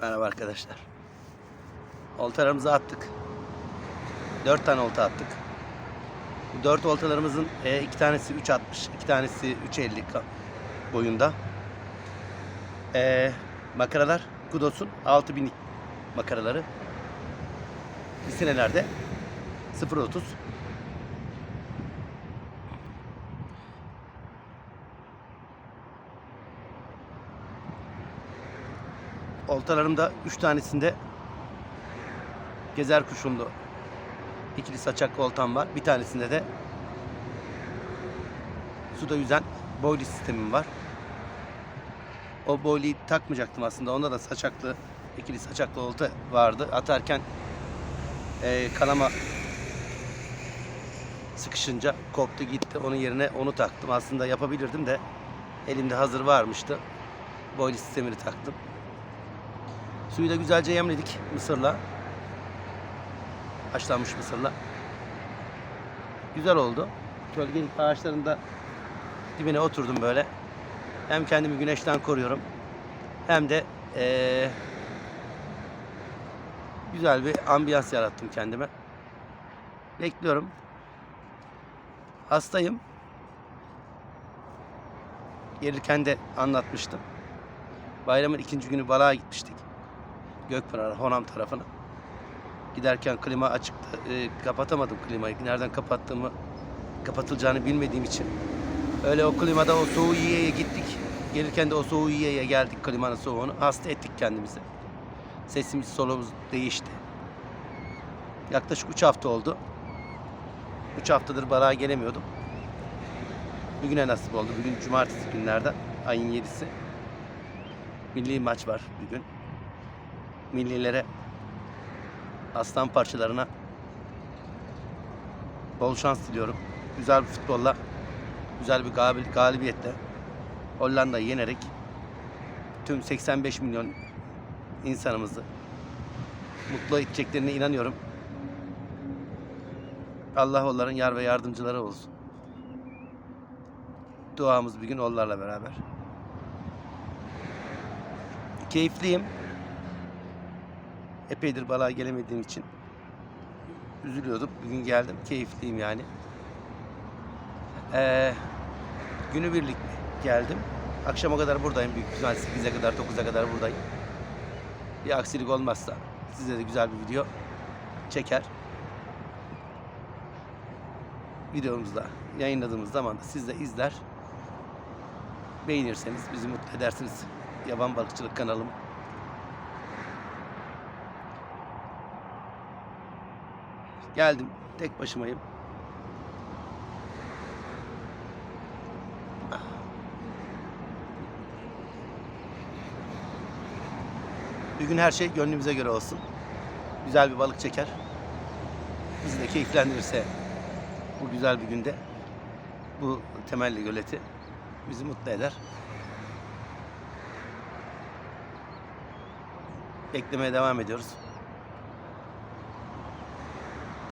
Merhaba arkadaşlar. Oltalarımızı attık. Dört tane olta attık. Bu dört oltalarımızın e, iki tanesi 3.60, iki tanesi 3.50 ka- boyunda. E, makaralar Kudos'un 6000 makaraları. Lisinelerde 0.30. Oltalarımda 3 tanesinde gezer kuşumlu ikili saçaklı oltam var. Bir tanesinde de suda yüzen boyli sistemim var. O boyliyi takmayacaktım aslında. Onda da saçaklı, ikili saçaklı olta vardı. Atarken eee kalama sıkışınca koptu gitti. Onun yerine onu taktım. Aslında yapabilirdim de elimde hazır varmıştı. Boyli sistemini taktım. Suyu da güzelce yemledik mısırla. Haşlanmış mısırla. Güzel oldu. Gölgelik ağaçlarında dibine oturdum böyle. Hem kendimi güneşten koruyorum. Hem de eee, güzel bir ambiyans yarattım kendime. Bekliyorum. Hastayım. Gelirken de anlatmıştım. Bayramın ikinci günü balığa gitmiştik. Gökpınar, Honam tarafına. Giderken klima açıktı. Ee, kapatamadım klimayı. Nereden kapattığımı, kapatılacağını bilmediğim için. Öyle o klimada o soğuğu yiye yiye gittik. Gelirken de o soğuğu yiye yiye geldik klimanın soğuğunu. Hasta ettik kendimizi. Sesimiz, solumuz değişti. Yaklaşık 3 hafta oldu. 3 haftadır balığa gelemiyordum. Bugüne nasip oldu. Bugün cumartesi günlerden. Ayın 7'si. Milli maç var bugün millilere, aslan parçalarına bol şans diliyorum. Güzel bir futbolla, güzel bir gal- galibiyetle Hollanda'yı yenerek tüm 85 milyon insanımızı mutlu edeceklerine inanıyorum. Allah onların yar ve yardımcıları olsun. Duamız bir gün onlarla beraber. Keyifliyim. Epeydir balığa gelemediğim için üzülüyordum. Bugün geldim. Keyifliyim yani. Ee, günübirlik geldim. Akşama kadar buradayım. Büyük ihtimal 8'e kadar 9'a kadar buradayım. Bir aksilik olmazsa size de güzel bir video çeker. Videomuzda yayınladığımız zaman da siz de izler. Beğenirseniz bizi mutlu edersiniz. Yaban Balıkçılık kanalım. Geldim. Tek başımayım. Bir gün her şey gönlümüze göre olsun. Güzel bir balık çeker. Bizi de keyiflendirirse bu güzel bir günde bu temelli göleti bizi mutlu eder. Beklemeye devam ediyoruz.